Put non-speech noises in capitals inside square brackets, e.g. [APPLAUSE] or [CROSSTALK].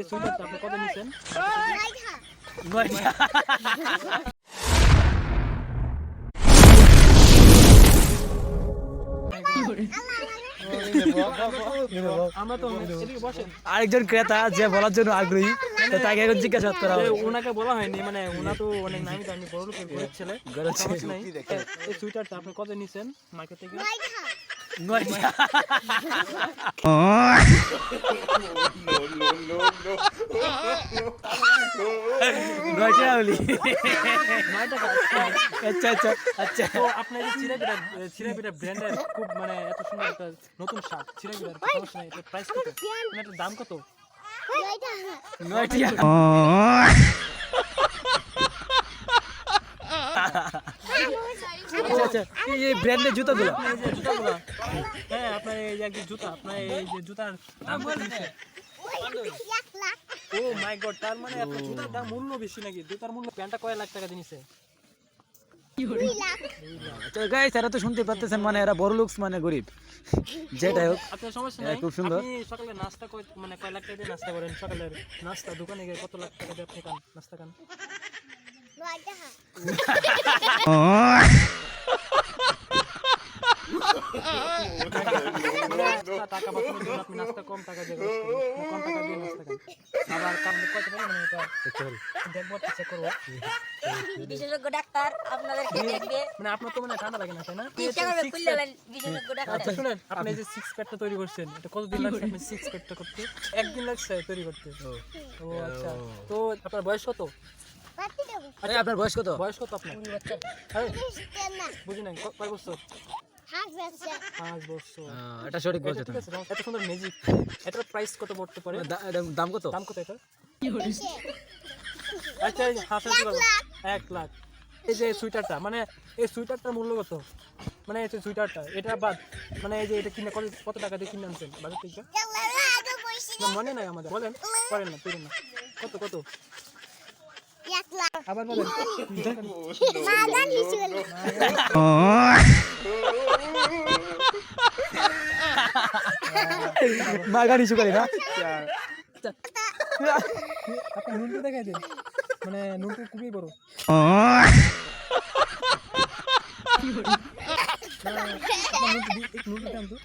এই সুইটারটা আপনি কত নিছেন? আমরা তো এদিকে বসেন। আরেকজন ক্রেতা যে বলার জন্য আগ্রহী তাকে এখন জিজ্ঞাসা করা হবে। ওনাকে বলা হয়নি মানে ওনা তো অনেক নামি দামি বড় লোকের ছেলে। এই সুইটারটা আপনি কত নিছেন? মার্কেট থেকে? নয়টা টাকা আচ্ছা আচ্ছা আচ্ছা। তো আপনার এই চিরাবিটা চিরাবিটা ব্র্যান্ডের খুব মানে এত সুন্দর একটা নতুন শার্ট চিরাবিটার সমস্যা নাই এটা প্রাইস কত? মানে এটার দাম কত? নয়টা [LAUGHS] [LAUGHS] আচ্ছা আচ্ছা এই- ব্র্যান্ডের জুতোগুলো আপনার এই যে জুতাগুলো হ্যাঁ আপনার এই যে জুতা আপনার এই যে জুতার দাম ও মাই গড তার মানে আপনার জুতার দাম মূল্য বেশি নাকি? জুতার মূল্য প্যান্টটা কয় লাখ টাকা দিয়েছে তো গাইস এরা তো শুনতে পারতেছেন মানে এরা বড় লুকস মানে গরিব। যেটাই হোক আপনার সমস্যা হ্যাঁ, নাই। খুব সুন্দর। আপনি সকালে নাস্তা কয় মানে কয় লাখ টাকা দিয়ে নাস্তা করেন? সকালের নাস্তা দোকানে গিয়ে কত লাখ টাকা দিয়ে আপনি খান? নাস্তা খান [LAUGHS] নাস্তা টাকা বাঁচানোর জন্য আপনি নাস্তা কম টাকা দিয়ে খরচ করেন, মানে কম টাকা দিয়ে নাস্তা খান আবার কারণ কত পারি মানে এটা দেখব চেক করব। বিশেষজ্ঞ ডাক্তার আপনাদেরকে দেখবে। মানে আপনার তো মানে ঠান্ডা লাগে না তাই না? চিকিৎসা করবে খুললে বিশেষজ্ঞ ডাক্তার। আচ্ছা শুনেন আপনি যে সিক্স প্যাকটা তৈরি করছেন এটা কতদিন লাগছে আপনি সিক্স প্যাকটা করতে? একদিন লাগছে তৈরি করতে। ও। আচ্ছা। তো আপনার বয়স কত? এই আপনার বয়স কত? বয়স কত আপনার? আরে, বুঝি নাই ক- কয় বছর? পাঁচ বছর। এটা সঠিক বলছো তুমি। এত সুন্দর ম্যাজিক এটার প্রাইস কত পড়তে পারে? দাম কত? দাম কত এটা আচ্ছা এই যে হাসা কি বলো এক লাখ। এই যে সুইটারটা মানে এই সুইটারটার মূল্য কত? মানে এই সুইটারটা এটা বাদ। মানে এই যে এটা কিনে কত কত টাকা দিয়ে কিনে আনছেন? বাজার থেকে? মনে নাই আমাদের। বলেন করেন না না। কত কত? আবার বলেন। মাগানি সুকারি না? আপনি নুনটু দেখাই দিন। মানে নুনটু খুবই বড়। [LAUGHS] নুনটু দেখান তো।